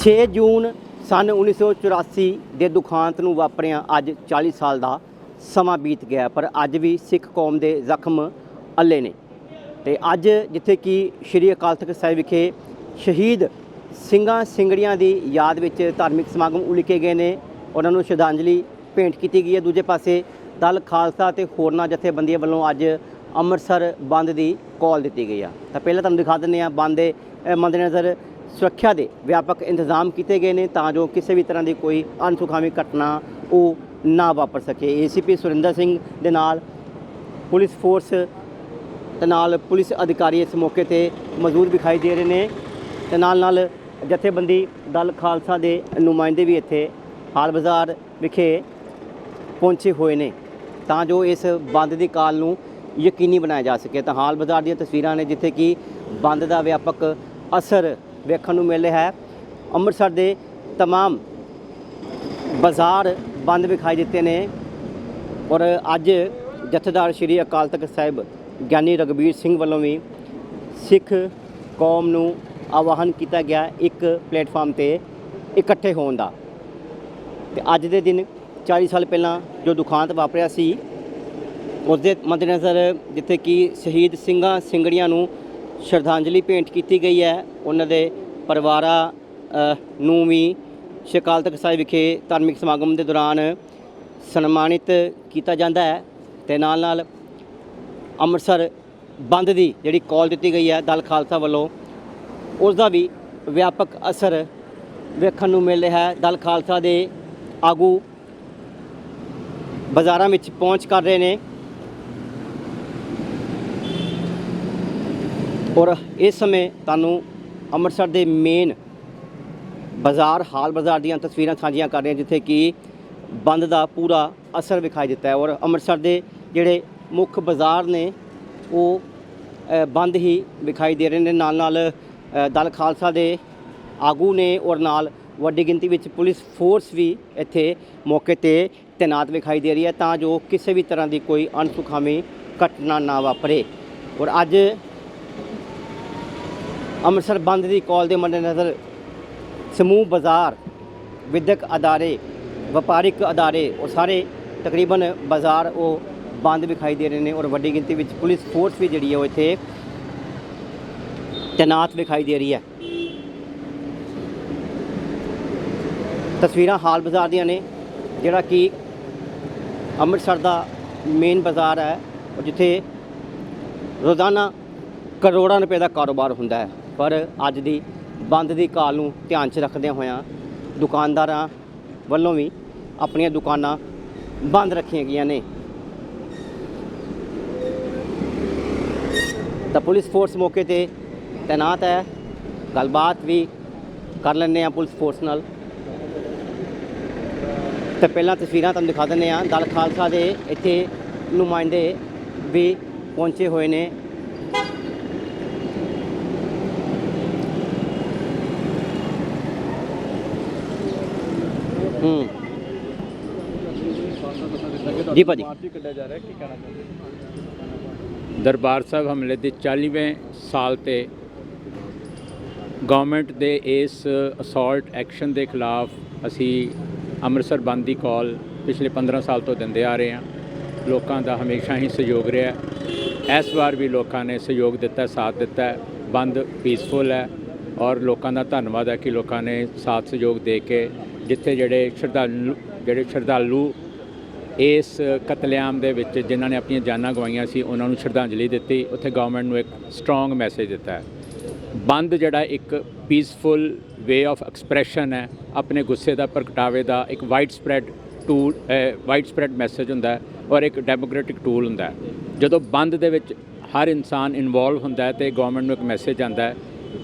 6 ਜੂਨ ਸਨ 1984 ਦੇ ਦੁਖਾਂਤ ਨੂੰ ਵਾਪਰਿਆ ਅੱਜ 40 ਸਾਲ ਦਾ ਸਮਾਂ ਬੀਤ ਗਿਆ ਪਰ ਅੱਜ ਵੀ ਸਿੱਖ ਕੌਮ ਦੇ ਜ਼ਖਮ ਅੱਲੇ ਨੇ। ਤੇ ਅੱਜ ਜਿੱਥੇ ਕਿ ਸ਼੍ਰੀ ਅਕਾਲ ਤਖਤ ਸਾਹਿਬ ਵਿਖੇ ਸ਼ਹੀਦ ਸਿੰਘਾਂ ਸਿੰਘੜੀਆਂ ਦੀ ਯਾਦ ਵਿੱਚ ਧਾਰਮਿਕ ਸਮਾਗਮ ਉਲੀਕੇ ਗਏ ਨੇ ਉਹਨਾਂ ਨੂੰ ਸ਼ਰਧਾਂਜਲੀ ਭੇਂਟ ਕੀਤੀ ਗਈ ਹੈ। ਦੂਜੇ ਪਾਸੇ ਦਲ ਖਾਲਸਾ ਤੇ ਹੋਰਨਾਂ ਜਥੇਬੰਦੀਆਂ ਵੱਲੋਂ ਅੱਜ ਅੰਮ੍ਰਿਤਸਰ ਬੰਦ ਦੀ ਕਾਲ ਦਿੱਤੀ ਗਈ ਆ। ਤਾਂ ਪਹਿਲਾਂ ਤੁਹਾਨੂੰ ਦਿਖਾ ਦਿੰਦੇ ਆ ਬੰਦ ਦੇ ਅ, ਮੱਦੇਨਜ਼ਰ ਸੁਰੱਖਿਆ ਦੇ ਵਿਆਪਕ ਇੰਤਜ਼ਾਮ ਕੀਤੇ ਗਏ ਨੇ ਤਾਂ ਜੋ ਕਿਸੇ ਵੀ ਤਰ੍ਹਾਂ ਦੀ ਕੋਈ ਅਣਸੁਖਾਵੀ ਘਟਨਾ ਉਹ ਨਾ ਵਾਪਰ ਸਕੇ। ਏਸੀਪੀ ਸੁਰਿੰਦਰ ਸਿੰਘ ਦੇ ਨਾਲ ਪੁਲਿਸ ਫੋਰਸ ਤੇ ਨਾਲ ਪੁਲਿਸ ਅਧਿਕਾਰੀ ਇਸ ਮੌਕੇ ਤੇ ਮੌਜੂਦ ਵਿਖਾਈ ਦੇ ਰਹੇ ਨੇ। ਤੇ ਨਾਲ ਨਾਲ ਜਥੇਬੰਦੀ ਦਲ ਖਾਲਸਾ ਦੇ ਨੁਮਾਇੰਦੇ ਵੀ ਇੱਥੇ ਹਾਲ ਬਾਜ਼ਾਰ ਵਿਖੇ ਪਹੁੰਚੇ ਹੋਏ ਨੇ। ਤਾਂ ਜੋ ਇਸ ਬੰਦ ਦੀ ਕਾਲ ਨੂੰ ਯਕੀਨੀ ਬਣਾਇਆ ਜਾ ਸਕੇ। ਤਾਂ ਹਾਲ ਬਾਜ਼ਾਰ ਦੀਆਂ ਤਸਵੀਰਾਂ ਨੇ ਜਿੱਥੇ ਕਿ ਬੰਦ ਦਾ ਵਿਆਪਕ ਅਸਰ ਵੇਖਣ ਨੂੰ ਮਿਲ ਰਿਹਾ ਹੈ ਅੰਮ੍ਰਿਤਸਰ ਦੇ तमाम ਬਾਜ਼ਾਰ ਬੰਦ ਵਿਖਾਈ ਦਿੱਤੇ ਨੇ ਔਰ ਅੱਜ ਜਥੇਦਾਰ ਸ਼੍ਰੀ ਅਕਾਲ ਤਖਤ ਸਾਹਿਬ ਗਿਆਨੀ ਰਗਬੀਰ ਸਿੰਘ ਵੱਲੋਂ ਵੀ ਸਿੱਖ ਕੌਮ ਨੂੰ ਆਵਾਹਨ ਕੀਤਾ ਗਿਆ ਇੱਕ ਪਲੇਟਫਾਰਮ ਤੇ ਇਕੱਠੇ ਹੋਣ ਦਾ ਤੇ ਅੱਜ ਦੇ ਦਿਨ 40 ਸਾਲ ਪਹਿਲਾਂ ਜੋ ਦੁਖਾਂਤ ਵਾਪਰਿਆ ਸੀ ਉਸ ਦੇ ਮੱਦੇਨਜ਼ਰ ਜਿੱਥੇ ਕਿ ਸ਼ਹੀਦ ਸਿੰਘਾਂ ਸਿੰਘੜੀਆਂ ਨੂੰ ਸ਼ਰਧਾਂਜਲੀ ਭੇਂਟ ਕੀਤੀ ਗਈ ਹੈ। ਉਹਨਾਂ ਦੇ ਪਰਿਵਾਰਾਂ ਨੂੰ ਵੀ ਸ਼੍ਰੀ ਅਕਾਲ ਤਖਤ ਸਾਹਿਬ ਵਿਖੇ ਧਾਰਮਿਕ ਸਮਾਗਮ ਦੇ ਦੌਰਾਨ ਸਨਮਾਨਿਤ ਕੀਤਾ ਜਾਂਦਾ ਹੈ ਤੇ ਨਾਲ ਨਾਲ ਅੰਮ੍ਰਿਤਸਰ ਬੰਦ ਦੀ ਜਿਹੜੀ ਕਾਲ ਦਿੱਤੀ ਗਈ ਹੈ ਦਲ ਖਾਲਸਾ ਵੱਲੋਂ, ਉਸ ਦਾ ਵੀ ਵਿਆਪਕ ਅਸਰ ਵੇਖਣ ਨੂੰ ਮਿਲ ਰਿਹਾ ਹੈ। ਦਲ ਖਾਲਸਾ ਦੇ ਆਗੂ ਬਾਜ਼ਾਰਾਂ ਵਿੱਚ ਪਹੁੰਚ ਕਰ ਰਹੇ ਨੇ। ਔਰ ਇਸ ਸਮੇਂ ਤੁਹਾਨੂੰ ਅੰਮ੍ਰਿਤਸਰ ਦੇ ਮੇਨ ਬਾਜ਼ਾਰ, ਹਾਲ ਬਾਜ਼ਾਰ ਦੀਆਂ ਤਸਵੀਰਾਂ ਸਾਂਝੀਆਂ ਕਰ ਰਹੇ ਹਾਂ, ਜਿੱਥੇ ਕਿ ਬੰਦ ਦਾ ਪੂਰਾ ਅਸਰ ਵਿਖਾਈ ਦਿੱਤਾ ਹੈ। ਔਰ ਅੰਮ੍ਰਿਤਸਰ ਦੇ ਜਿਹੜੇ ਮੁੱਖ ਬਾਜ਼ਾਰ ਨੇ, ਉਹ ਬੰਦ ਹੀ ਵਿਖਾਈ ਦੇ ਰਹੇ ਨੇ। ਨਾਲ ਨਾਲ ਦਲ ਖਾਲਸਾ ਦੇ ਆਗੂ ਨੇ ਔਰ ਨਾਲ ਵੱਡੀ ਗਿਣਤੀ ਵਿੱਚ ਪੁਲਿਸ ਫੋਰਸ ਵੀ ਇੱਥੇ ਮੌਕੇ ਤੇ ਤੈਨਾਤ ਵਿਖਾਈ ਦੇ ਰਹੀ ਹੈ, ਤਾਂ ਜੋ ਕਿਸੇ ਵੀ ਤਰ੍ਹਾਂ ਦੀ ਕੋਈ ਅਣਸੁਖਾਵੀ ਘਟਨਾ ਨਾ ਵਾਪਰੇ। ਔਰ ਅੱਜ ਅੰਮ੍ਰਿਤਸਰ ਬੰਦ ਦੀ ਕਾਲ ਦੇ ਮੱਦੇਨਜ਼ਰ ਸਮੂਹ ਬਾਜ਼ਾਰ, ਵਿਦਿਅਕ ਅਦਾਰੇ, ਵਪਾਰਿਕ ਅਦਾਰੇ ਉਹ ਸਾਰੇ ਤਕਰੀਬਨ ਬਾਜ਼ਾਰ ਉਹ ਬੰਦ ਵਿਖਾਈ ਦੇ ਰਹੇ ਨੇ ਔਰ ਵੱਡੀ ਗਿਣਤੀ ਵਿੱਚ ਪੁਲਿਸ ਫੋਰਸ ਵੀ ਜਿਹੜੀ ਹੈ ਉਹ ਇੱਥੇ ਤੈਨਾਤ ਵਿਖਾਈ ਦੇ ਰਹੀ ਹੈ। ਤਸਵੀਰਾਂ ਹਾਲ ਬਾਜ਼ਾਰ ਦੀਆਂ ਨੇ, ਜਿਹੜਾ ਕਿ ਅੰਮ੍ਰਿਤਸਰ ਦਾ ਮੇਨ ਬਾਜ਼ਾਰ ਹੈ ਜਿੱਥੇ ਰੋਜ਼ਾਨਾ ਕਰੋੜਾਂ ਰੁਪਏ ਦਾ ਕਾਰੋਬਾਰ ਹੁੰਦਾ ਹੈ। ਪਰ ਅੱਜ ਦੀ ਬੰਦ ਦੀ ਕਾਲ ਨੂੰ ਧਿਆਨ 'ਚ ਰੱਖਦਿਆਂ ਹੋਇਆਂ ਦੁਕਾਨਦਾਰਾਂ ਵੱਲੋਂ ਵੀ ਆਪਣੀਆਂ ਦੁਕਾਨਾਂ ਬੰਦ ਰੱਖੀਆਂ ਗਈਆਂ ਨੇ। ਤਾਂ ਪੁਲਿਸ ਫੋਰਸ ਮੌਕੇ ਤੇ ਤਾਇਨਾਤ ਹੈ। ਗੱਲਬਾਤ ਵੀ ਕਰ ਲੈਂਦੇ ਆ ਪੁਲਿਸ ਫੋਰਸ ਨਾਲ। ਤੇ ਪਹਿਲਾਂ ਤਸਵੀਰਾਂ ਤੁਹਾਨੂੰ ਦਿਖਾ ਦਿੰਦੇ ਆ ਦਲ ਖਾਲਸਾ ਦੇ ਇੱਥੇ ਨੁਮਾਇੰਦੇ ਵੀ ਪਹੁੰਚੇ ਹੋਏ ਨੇ। ਹੂੰ ਜੀ ਭਾਜੀ ਦਰਬਾਰ ਸਾਹਿਬ ਹਮਲੇ ਦੇ 40ਵੇਂ ਸਾਲ ਤੇ ਗਵਰਨਮੈਂਟ ਦੇ ਇਸ ਅਸੌਲਟ ਐਕਸ਼ਨ ਦੇ ਖਿਲਾਫ ਅਸੀਂ ਅੰਮ੍ਰਿਤਸਰ ਬੰਦ ਦੀ ਕਾਲ ਪਿਛਲੇ 15 ਸਾਲ ਤੋਂ ਦਿੰਦੇ ਆ ਰਹੇ ਹਾਂ ਲੋਕਾਂ ਦਾ ਹਮੇਸ਼ਾ ਹੀ ਸਹਿਯੋਗ ਰਿਹਾ ਹੈ। ਇਸ ਵਾਰ ਵੀ ਲੋਕਾਂ ਨੇ ਸਹਿਯੋਗ ਦਿੱਤਾ ਸਾਥ ਦਿੱਤਾ ਹੈ। ਬੰਦ ਪੀਸਫੁਲ ਹੈ ਔਰ ਲੋਕਾਂ ਦਾ ਧੰਨਵਾਦ ਹੈ ਕਿ ਲੋਕਾਂ ਨੇ ਸਾਥ ਸਹਿਯੋਗ ਦੇ ਕੇ ਜਿੱਥੇ ਜਿਹੜੇ ਸ਼ਰਧਾਲੂ ਜਿਹੜੇ ਸ਼ਰਧਾਲੂ ਇਸ ਕਤਲੇਆਮ ਦੇ ਵਿੱਚ ਜਿਨ੍ਹਾਂ ਨੇ ਆਪਣੀਆਂ ਜਾਨਾਂ ਗਵਾਈਆਂ ਸੀ, ਉਹਨਾਂ ਨੂੰ ਸ਼ਰਧਾਂਜਲੀ ਦਿੱਤੀ। ਉੱਥੇ ਗਵਰਨਮੈਂਟ ਨੂੰ ਇੱਕ ਸਟਰੋਂਗ ਮੈਸੇਜ ਦਿੱਤਾ ਹੈ। ਬੰਦ ਜਿਹੜਾ ਇੱਕ ਪੀਸਫੁਲ ਵੇ ਆਫ ਐਕਸਪ੍ਰੈਸ਼ਨ ਹੈ, ਆਪਣੇ ਗੁੱਸੇ ਦਾ, ਪ੍ਰਗਟਾਵੇ ਦਾ ਇੱਕ wide spread tool wide spread message ਹੁੰਦਾ ਹੈ ਔਰ ਇੱਕ ਡੈਮੋਕ੍ਰੈਟਿਕ ਟੂਲ ਹੁੰਦਾ ਹੈ। ਜਦੋਂ ਬੰਦ ਦੇ ਵਿੱਚ ਹਰ ਇਨਸਾਨ ਇਨਵੋਲਵ ਹੁੰਦਾ ਹੈ ਤੇ ਗਵਰਨਮੈਂਟ ਨੂੰ ਇੱਕ ਮੈਸੇਜ ਆਉਂਦਾ ਹੈ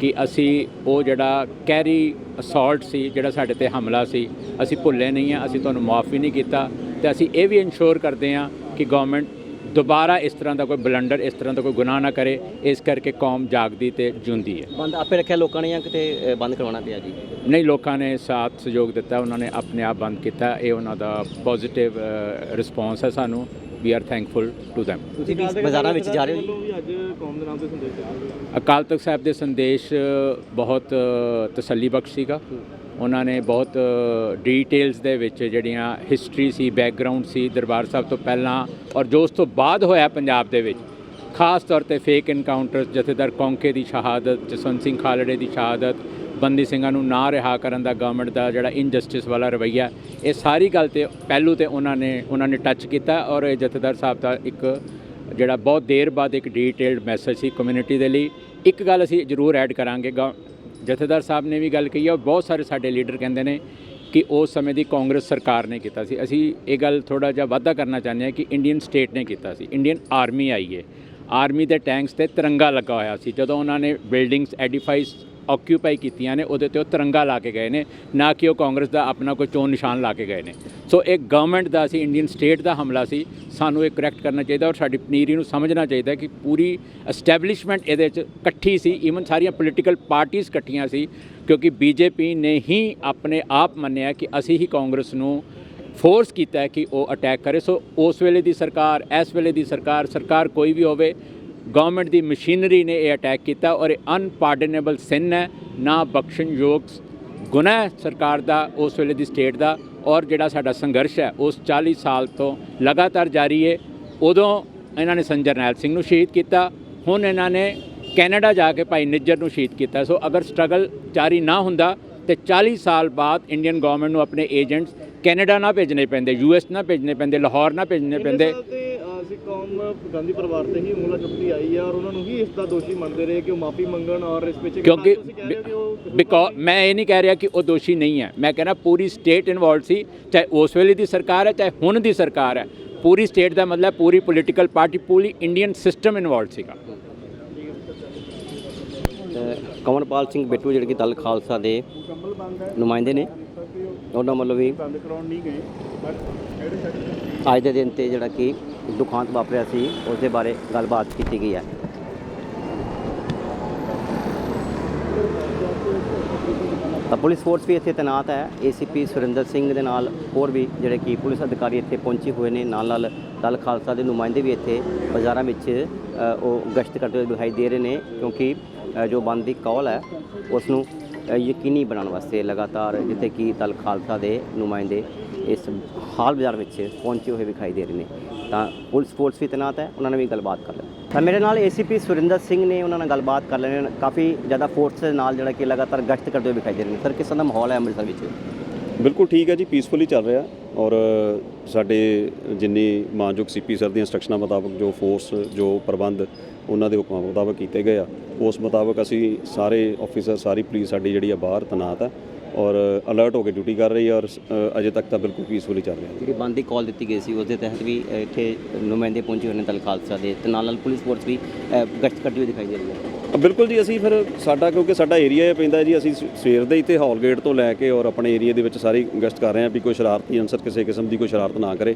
ਕਿ ਅਸੀਂ ਉਹ ਜਿਹੜਾ ਕੈਰੀ ਅਸੌਲਟ ਸੀ ਜਿਹੜਾ ਸਾਡੇ ਤੇ ਹਮਲਾ ਸੀ ਅਸੀਂ ਭੁੱਲੇ ਨਹੀਂ ਆ ਅਸੀਂ ਤੁਹਾਨੂੰ ਮਾਫ ਵੀ ਨਹੀਂ ਕੀਤਾ ਤੇ ਅਸੀਂ ਇਹ ਵੀ ਇਨਸ਼ੋਰ ਕਰਦੇ ਹਾਂ ਕਿ ਗਵਰਨਮੈਂਟ ਦੁਬਾਰਾ ਇਸ ਤਰ੍ਹਾਂ ਦਾ ਕੋਈ ਬਲੰਡਰ ਇਸ ਤਰ੍ਹਾਂ ਦਾ ਕੋਈ ਗੁਨਾਹ ਨਾ ਕਰੇ ਇਸ ਕਰਕੇ ਕੌਮ ਜਾਗਦੀ ਤੇ ਜਿਉਂਦੀ ਹੈ। ਬੰਦ ਆਪੇ ਰੱਖਿਆ ਲੋਕਾਂ ਨੇ ਜਾਂ ਕਿਤੇ ਬੰਦ ਕਰਵਾਉਣਾ ਪਿਆ ਜੀ? ਨਹੀਂ ਲੋਕਾਂ ਨੇ ਸਾਥ ਸਹਿਯੋਗ ਦਿੱਤਾ ਉਹਨਾਂ ਨੇ ਆਪਣੇ ਆਪ ਬੰਦ ਕੀਤਾ ਇਹ ਉਹਨਾਂ ਦਾ ਪੋਜ਼ਿਟਿਵ ਰਿਸਪੌਂਸ ਹੈ ਸਾਨੂੰ। We are thankful to them. ਤੁਸੀਂ ਵੀ ਬਾਜ਼ਾਰਾਂ ਵਿੱਚ ਜਾ ਰਹੇ ਹੋ? ਜੀ? ਵੱਲੋਂ ਵੀ ਅੱਜ ਕੌਮ ਦੇ ਨਾਮ ਤੇ ਸੰਦੇਸ਼ ਦਿੱਤਾ ਅਕਾਲ ਤਖਤ ਸਾਹਿਬ ਦੇ ਸੰਦੇਸ਼ ਬਹੁਤ ਤਸੱਲੀ ਬਖਸ਼ ਸੀਗਾ। ਉਹਨਾਂ ਨੇ ਬਹੁਤ ਡੀਟੇਲਸ ਦੇ ਵਿੱਚ ਜਿਹੜੀਆਂ ਹਿਸਟਰੀ ਸੀ ਬੈਕਗ੍ਰਾਉਂਡ ਸੀ ਦਰਬਾਰ ਸਾਹਿਬ ਤੋਂ ਪਹਿਲਾਂ ਔਰ ਜੋ ਉਸ ਤੋਂ ਬਾਅਦ ਹੋਇਆ ਪੰਜਾਬ ਦੇ ਵਿੱਚ। ਖਾਸ ਤੌਰ ਤੇ ਫੇਕ ਐਨਕਾਊਂਟਰਸ ਜਥੇਦਾਰ ਕੌਂਕੇ ਦੀ ਸ਼ਹਾਦਤ ਜਸਵੰਤ ਸਿੰਘ ਖਾਲੜੇ ਦੀ ਸ਼ਹਾਦਤ ਬੰਦੀ ਸਿੰਘਾਂ ਨੂੰ ਨਾ ਰਿਹਾ ਕਰਨ ਦਾ ਗਵਰਨਮੈਂਟ ਦਾ ਜਿਹੜਾ ਇਨਜਸਟਿਸ ਵਾਲਾ ਰਵੱਈਆ, ਇਹ ਸਾਰੀ ਗੱਲ ਤੇ ਪਹਿਲੂ ਤੇ ਉਹਨਾਂ ਨੇ ਉਹਨਾਂ ਨੇ ਟੱਚ ਕੀਤਾ ਔਰ ਇਹ ਜਥੇਦਾਰ ਸਾਹਿਬ ਦਾ ਇੱਕ ਜਿਹੜਾ ਬਹੁਤ ਦੇਰ ਬਾਅਦ ਇੱਕ ਡੀਟੇਲਡ ਮੈਸੇਜ ਸੀ ਕਮਿਊਨਿਟੀ ਦੇ ਲਈ। ਇੱਕ ਗੱਲ ਅਸੀਂ ਜ਼ਰੂਰ ਐਡ ਕਰਾਂਗੇ ਗਵ- ਜਥੇਦਾਰ ਸਾਹਿਬ ਨੇ ਵੀ ਗੱਲ ਕਹੀ ਹੈ ਔਰ ਬਹੁਤ ਸਾਰੇ ਸਾਡੇ ਲੀਡਰ ਕਹਿੰਦੇ ਨੇ ਕਿ ਉਸ ਸਮੇਂ ਦੀ ਕਾਂਗਰਸ ਸਰਕਾਰ ਨੇ ਕੀਤਾ ਸੀ। ਅਸੀਂ ਇਹ ਗੱਲ ਥੋੜਾ ਜਿਹਾ ਵਾਧਾ ਕਰਨਾ ਚਾਹੁੰਦੇ ਹਾਂ ਕਿ ਇੰਡੀਅਨ ਸਟੇਟ ਨੇ ਕੀਤਾ ਸੀ ਇੰਡੀਅਨ ਆਰਮੀ ਆਈ ਹੈ ਆਰਮੀ ਦੇ ਟੈਂਕਸ ਤੇ ਤਿਰੰਗਾ ਲੱਗਾ ਹੋਇਆ ਸੀ। ਜਦੋਂ ਉਹਨਾਂ ਨੇ ਬਿਲਡਿੰਗਸ ਐਡੀਫਾਈਸ ਆਕਿਊਪਾਈ ਕੀਤੀਆਂ ਨੇ, ਉਹਦੇ ਤੇ ਉਹ ਤਿਰੰਗਾ ਲਾ ਕੇ ਗਏ ਨੇ, ਨਾ ਕਿ ਉਹ ਕਾਂਗਰਸ ਦਾ ਆਪਣਾ ਕੋਈ ਚੋਣ ਨਿਸ਼ਾਨ ਲਾ ਕੇ ਗਏ ਨੇ। ਸੋ ਇਹ ਗਵਰਨਮੈਂਟ ਦਾ ਸੀ ਇੰਡੀਅਨ ਸਟੇਟ ਦਾ ਹਮਲਾ ਸੀ, ਸਾਨੂੰ ਇਹ ਕਰੈਕਟ ਕਰਨਾ ਚਾਹੀਦਾ ਔਰ ਸਾਡੀ ਪਨੀਰੀ ਨੂੰ ਸਮਝਣਾ ਚਾਹੀਦਾ ਕਿ ਪੂਰੀ ਐਸਟੈਬਲਿਸ਼ਮੈਂਟ ਇਹਦੇ 'ਚ ਇਕੱਠੀ ਸੀ ਈਵਨ ਸਾਰੀਆਂ ਪੋਲੀਟੀਕਲ ਪਾਰਟੀਆਂ ਇਕੱਠੀਆਂ ਸੀ, ਕਿਉਂਕਿ ਬੀਜੇਪੀ ਨੇ ਹੀ ਆਪਣੇ ਆਪ ਮੰਨਿਆ ਕਿ ਅਸੀਂ ਹੀ ਕਾਂਗਰਸ ਨੂੰ ਫੋਰਸ ਕੀਤਾ ਕਿ ਉਹ ਅਟੈਕ ਕਰੇ। ਸੋ ਉਸ ਵੇਲੇ ਦੀ ਸਰਕਾਰ, ਇਸ ਵੇਲੇ ਦੀ ਸਰਕਾਰ ਸਰਕਾਰ ਕੋਈ ਵੀ ਹੋਵੇ ਗਵਰਨਮੈਂਟ ਦੀ ਮਸ਼ੀਨਰੀ ਨੇ ਇਹ ਅਟੈਕ ਕੀਤਾ ਔਰ ਇਹ ਅਨਪਾਰਡਨੇਬਲ ਸਿਨ ਹੈ ਨਾ ਬਖਸ਼ਣਯੋਗ ਗੁਨਾਹ ਸਰਕਾਰ ਦਾ ਉਸ ਵੇਲੇ ਦੀ ਸਟੇਟ ਦਾ ਔਰ ਜਿਹੜਾ ਸਾਡਾ ਸੰਘਰਸ਼ ਹੈ ਉਸ 40 ਸਾਲ ਤੋਂ ਲਗਾਤਾਰ ਜਾਰੀ ਹੈ। ਉਦੋਂ ਇਹਨਾਂ ਨੇ ਸੰਜਰ ਜਰਨੈਲ ਸਿੰਘ ਨੂੰ ਸ਼ਹੀਦ ਕੀਤਾ ਹੁਣ ਇਹਨਾਂ ਨੇ ਕੈਨੇਡਾ ਜਾ ਕੇ ਭਾਈ ਨਿੱਜਰ ਨੂੰ ਸ਼ਹੀਦ ਕੀਤਾ। ਸੋ ਅਗਰ ਸਟਰਗਲ ਜਾਰੀ ਨਾ ਹੁੰਦਾ ਤੇ 40 ਸਾਲ ਬਾਅਦ ਇੰਡੀਅਨ ਗਵਰਨਮੈਂਟ ਨੂੰ ਆਪਣੇ ਏਜੰਟਸ ਕੈਨੇਡਾ ਨਾ ਭੇਜਣੇ ਪੈਂਦੇ ਯੂਐਸ ਨਾ ਭੇਜਣੇ ਪੈਂਦੇ ਲਾਹੌਰ ਨਾ ਭੇਜਣੇ ਪੈਂਦੇ। ਅਸੀਂ ਕੌਮ ਗਾਂਧੀ ਪਰਿਵਾਰ ਤੇ ਹੀ ਹਮਲਾ ਚੁੱਕੀ ਆਈ ਹੈ ਔਰ ਉਹਨਾਂ ਨੂੰ ਹੀ ਇਸ ਦਾ ਦੋਸ਼ੀ ਮੰਨਦੇ ਰਹੇ ਕਿ ਉਹ ਮਾਫੀ ਮੰਗਣ ਔਰ ਇਸ ਪਿੱਛੇ ਕਿਉਂਕਿ ਬਿਕੋਜ਼ ਮੈਂ ਇਹ ਨਹੀਂ ਕਹਿ ਰਿਹਾ ਕਿ ਉਹ ਦੋਸ਼ੀ ਨਹੀਂ ਹੈ। ਮੈਂ ਕਹਿੰਦਾ ਪੂਰੀ ਸਟੇਟ ਇਨਵੋਲਡ ਸੀ ਚਾਹੇ ਉਸ ਵੇਲੇ ਦੀ ਸਰਕਾਰ ਹੈ ਚਾਹੇ ਹੁਣ ਦੀ ਸਰਕਾਰ ਹੈ। ਪੂਰੀ ਸਟੇਟ ਦਾ ਮਤਲਬ ਪੂਰੀ ਪੋਲੀਟੀਕਲ ਪਾਰਟੀ ਪੂਰੀ ਇੰਡੀਅਨ ਸਿਸਟਮ ਇਨਵੋਲਡ ਸੀਗਾ। ਅ, ਕੰਵਰਪਾਲ ਸਿੰਘ ਬਿੱਟੂ ਜਿਹੜੇ ਕਿ ਦਲ ਖਾਲਸਾ ਦੇ ਨੁਮਾਇੰਦੇ ਨੇ ਉਹਨਾਂ ਵੱਲੋਂ ਵੀ ਬੰਦ ਕਰਾਉਣ ਨਹੀਂ ਗਏ ਅੱਜ ਦੇ ਦਿਨ ਤੇ ਜਿਹੜਾ ਕਿ ਦੁਖਾਂਤ ਵਾਪਰਿਆ ਸੀ ਉਸ ਦੇ ਬਾਰੇ ਗੱਲਬਾਤ ਕੀਤੀ ਗਈ ਹੈ। ਤਾਂ ਪੁਲਿਸ ਫੋਰਸ ਵੀ ਇੱਥੇ ਤੈਨਾਤ ਹੈ। ਏਸੀਪੀ ਸੁਰਿੰਦਰ ਸਿੰਘ ਦੇ ਨਾਲ ਹੋਰ ਵੀ ਜਿਹੜੇ ਕਿ ਪੁਲਿਸ ਅਧਿਕਾਰੀ ਇੱਥੇ ਪਹੁੰਚੇ ਹੋਏ ਨੇ, ਨਾਲ ਨਾਲ ਦਲ ਖਾਲਸਾ ਦੇ ਨੁਮਾਇੰਦੇ ਵੀ ਇੱਥੇ ਬਾਜ਼ਾਰਾਂ ਵਿੱਚ ਉਹ ਗਸ਼ਤ ਕਰਦੇ ਹੋਏ ਦਿਖਾਈ ਦੇ ਰਹੇ ਨੇ, ਕਿਉਂਕਿ ਜੋ ਬੰਦ ਦੀ ਕੌਲ ਹੈ ਉਸ ਨੂੰ ਯਕੀਨੀ ਬਣਾਉਣ ਵਾਸਤੇ ਲਗਾਤਾਰ ਜਿੱਥੇ ਕਿ ਦਲ ਖਾਲਸਾ ਦੇ ਨੁਮਾਇੰਦੇ ਇਸ ਹਾਲ ਬਾਜ਼ਾਰ ਵਿੱਚ ਪਹੁੰਚੇ ਹੋਏ ਵਿਖਾਈ ਦੇ ਰਹੇ ਨੇ। ਤਾਂ ਪੁਲਿਸ ਫੋਰਸ ਵੀ ਤੈਨਾਤ ਹੈ, ਉਹਨਾਂ ਨੇ ਵੀ ਗੱਲਬਾਤ ਕਰ ਲਈ। ਤਾਂ ਮੇਰੇ ਨਾਲ ਏਸੀਪੀ ਸੁਰਿੰਦਰ ਸਿੰਘ ਨੇ ਉਹਨਾਂ ਨਾਲ ਗੱਲਬਾਤ ਕਰ ਲੈਣੇ ਕਾਫੀ ਜ਼ਿਆਦਾ ਫੋਰਸ ਦੇ ਨਾਲ ਜਿਹੜਾ ਕਿ ਲਗਾਤਾਰ ਗਸ਼ਤ ਕਰਦੇ ਹੋਏ ਵਿਖਾਈ ਦੇ ਰਹੇ ਨੇ। ਸਰ ਕਿਸ ਤਰ੍ਹਾਂ ਦਾ ਮਾਹੌਲ ਹੈ ਅੰਮ੍ਰਿਤਸਰ ਵਿੱਚ? ਬਿਲਕੁਲ ਠੀਕ ਹੈ ਜੀ ਪੀਸਫੁਲੀ ਚੱਲ ਰਿਹਾ ਔਰ ਸਾਡੇ ਜਿੰਨੀ ਮਾਨਯੋਗ ਸੀਪੀ ਸਰ ਦੀਆਂ ਇੰਸਟਰਕਸ਼ਨਾਂ ਮੁਤਾਬਕ ਜੋ ਫੋਰਸ ਜੋ ਪ੍ਰਬੰਧ ਉਹਨਾਂ ਦੇ ਹੁਕਮਾਂ ਮੁਤਾਬਕ ਕੀਤੇ ਗਏ ਆ, ਉਸ ਮੁਤਾਬਕ ਅਸੀਂ ਸਾਰੇ ਆਫੀਸਰ ਸਾਰੀ ਪੁਲਿਸ ਸਾਡੀ ਜਿਹੜੀ ਆ ਬਾਹਰ ਤੈਨਾਤ ਹੈ ਔਰ ਅਲਰਟ ਹੋ ਕੇ ਡਿਊਟੀ ਕਰ ਰਹੀ ਹੈ ਔਰ ਅਜੇ ਤੱਕ ਤਾਂ ਬਿਲਕੁਲ ਪੀਸਫੁਲੀ ਚੱਲ ਰਿਹਾ ਜਿਹੜੀ ਬੰਦ ਦੀ ਕਾਲ ਦਿੱਤੀ ਗਈ ਸੀ ਉਸ ਦੇ ਤਹਿਤ ਵੀ ਇੱਥੇ ਨੁਮਾਇੰਦੇ ਪਹੁੰਚੇ ਹੋਏ ਨੇ ਦਲ ਖਾਲਸਾ ਦੇ। ਤੇ ਨਾਲ ਨਾਲ ਪੁਲਿਸ ਫੋਰਸ ਵੀ ਗਸ਼ਤ ਕਰਦੀ ਹੋਈ ਦਿਖਾਈ ਦੇ ਰਹੀ ਹੈ। ਬਿਲਕੁਲ ਜੀ ਅਸੀਂ ਫਿਰ ਸਾਡਾ ਕਿਉਂਕਿ ਸਾਡਾ ਏਰੀਆ ਇਹ ਪੈਂਦਾ ਜੀ ਅਸੀਂ ਸਵੇਰ ਦੇ ਹੀ ਤੇ ਹਾਲ ਗੇਟ ਤੋਂ ਲੈ ਕੇ ਔਰ ਆਪਣੇ ਏਰੀਆ ਦੇ ਵਿੱਚ ਸਾਰੀ ਗਸ਼ਤ ਕਰ ਰਹੇ ਹਾਂ ਵੀ ਕੋਈ ਸ਼ਰਾਰਤੀ ਅਨਸਰ ਕਿਸੇ ਕਿਸਮ ਦੀ ਕੋਈ ਸ਼ਰਾਰਤ ਨਾ ਕਰੇ।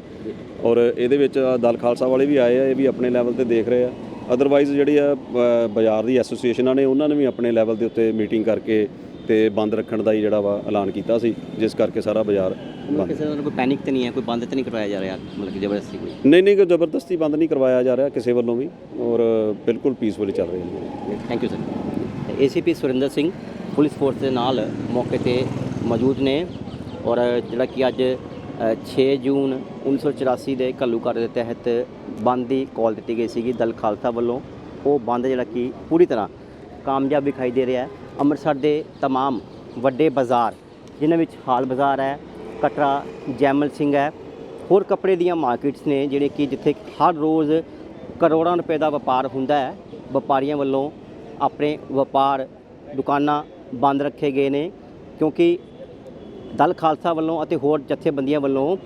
ਔਰ ਇਹਦੇ ਵਿੱਚ ਦਲ ਖਾਲਸਾ ਵਾਲੇ ਵੀ ਆਏ ਆ ਇਹ ਵੀ ਆਪਣੇ ਲੈਵਲ ਤੇ ਦੇਖ ਰਹੇ ਆ। ਅਦਰਵਾਈਜ਼ ਜਿਹੜੀ ਆ ਬਾਜ਼ਾਰ ਦੀ ਐਸੋਸੀਏਸ਼ਨਾਂ ਨੇ ਉਹਨਾਂ ਨੇ ਵੀ ਆਪਣੇ ਲੈਵਲ ਦੇ ਉੱਤੇ ਮੀਟਿੰਗ ਕਰਕੇ ਤੇ ਬੰਦ ਰੱਖਣ ਦਾ ਹੀ ਜਿਹੜਾ ਵਾ ਐਲਾਨ ਕੀਤਾ ਸੀ ਜਿਸ ਕਰਕੇ ਸਾਰਾ ਬਾਜ਼ਾਰ ਮਤਲਬ ਬੰਦ। ਕਿਸੇ ਤਰ੍ਹਾਂ ਕੋਈ ਪੈਨਿਕ ਤੇ ਨਹੀਂ ਹੈ ਕੋਈ ਬੰਦ ਤੇ ਨਹੀਂ ਕਰਵਾਇਆ ਜਾ ਰਿਹਾ ਮਤਲਬ ਕਿ ਜ਼ਬਰਦਸਤੀ ਕੋਈ? ਨਹੀਂ ਨਹੀਂ ਕੋਈ ਜ਼ਬਰਦਸਤੀ ਬੰਦ ਨਹੀਂ ਕਰਵਾਇਆ ਜਾ ਰਿਹਾ ਕਿਸੇ ਵੱਲੋਂ ਵੀ ਔਰ ਬਿਲਕੁਲ ਪੀਸਫੁਲੀ ਚੱਲ ਰਹੀ ਹੈ। Thank you sir ACP Surinder Singh police force ਦੇ ਨਾਲ ਮੌਕੇ ਤੇ ਮੌਜੂਦ ਨੇ ਔਰ ਜਿਹੜਾ ਕਿ ਅੱਜ ਅ, 6 ਜੂਨ 1984 ਦੇ ਘੱਲੂਘਾਰੇ ਦੇ ਤਹਿਤ ਬੰਦ ਦੀ ਕਾਲ ਦਿੱਤੀ ਗਈ ਸੀਗੀ ਦਲ ਖਾਲਸਾ ਵੱਲੋਂ। ਉਹ ਬੰਦ ਜਿਹੜਾ ਕਿ ਪੂਰੀ ਤਰ੍ਹਾਂ ਕਾਮਯਾਬ ਵਿਖਾਈ ਦੇ ਰਿਹਾ ਹੈ। ਅੰਮ੍ਰਿਤਸਰ ਦੇ तमाम ਵੱਡੇ ਬਾਜ਼ਾਰ ਜਿਨ੍ਹਾਂ ਵਿੱਚ ਹਾਲ ਬਾਜ਼ਾਰ ਹੈ ਕਟਰਾ ਜੈਮਲ ਸਿੰਘ ਹੈ ਹੋਰ ਕੱਪੜੇ ਦੀਆਂ ਮਾਰਕੀਟਸ ਨੇ ਜਿਹੜੇ ਕਿ ਜਿੱਥੇ ਹਰ ਰੋਜ਼ ਕਰੋੜਾਂ ਰੁਪਏ ਦਾ ਵਪਾਰ ਹੁੰਦਾ ਹੈ ਵਪਾਰੀਆਂ ਵੱਲੋਂ ਆਪਣੇ ਵਪਾਰ ਦੁਕਾਨਾਂ ਬੰਦ ਰੱਖੇ ਗਏ ਨੇ ਕਿਉਂਕਿ ਦਲ ਖਾਲਸਾ ਵੱਲੋਂ ਅਤੇ ਹੋਰ ਜਥੇਬੰਦੀਆਂ ਵੱਲੋਂ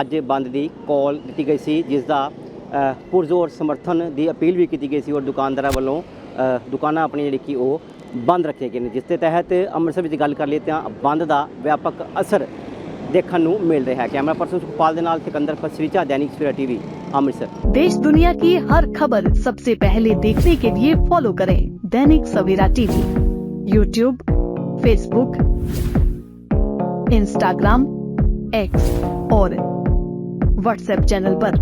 ਅੱਜ ਬੰਦ ਦੀ ਕਾਲ ਦਿੱਤੀ ਗਈ ਸੀ ਜਿਸ ਦਾ ਅ, ਪੁਰਜ਼ੋਰ ਸਮਰਥਨ ਦੀ ਅਪੀਲ ਵੀ ਕੀਤੀ ਗਈ ਸੀ ਔਰ ਦੁਕਾਨਦਾਰਾਂ ਵੱਲੋਂ ਅ, ਦੁਕਾਨਾਂ ਆਪਣੀ ਜਿਹੜੀ ਕਿ ਉਹ ਬੰਦ ਰੱਖੇ ਗਏ ਨੇ ਜਿਸ ਦੇ ਤਹਿਤ ਅੰਮ੍ਰਿਤਸਰ ਵਿੱਚ ਗੱਲ ਕਰ ਲਈ ਤਾਂ ਬੰਦ ਦਾ ਵਿਆਪਕ ਅਸਰ ਦੇਖਣ ਨੂੰ ਮਿਲ ਰਿਹਾ ਹੈ ਕੈਮਰਾ ਪਰਸਨ ਸੁਖਪਾਲ ਦੇ ਨਾਲ ਸਿਕੰਦਰ ਪਸਰੀਚਾ ਦੈਨਿਕ ਸਵੇਰਾ ਟੀਵੀ ਅੰਮ੍ਰਿਤਸਰ देश दुनिया की हर खबर सबसे पहले देखने के लिए फॉलो करें Dainik Savera TV YouTube Facebook Instagram X और व्हाट्सएप चैनल पर।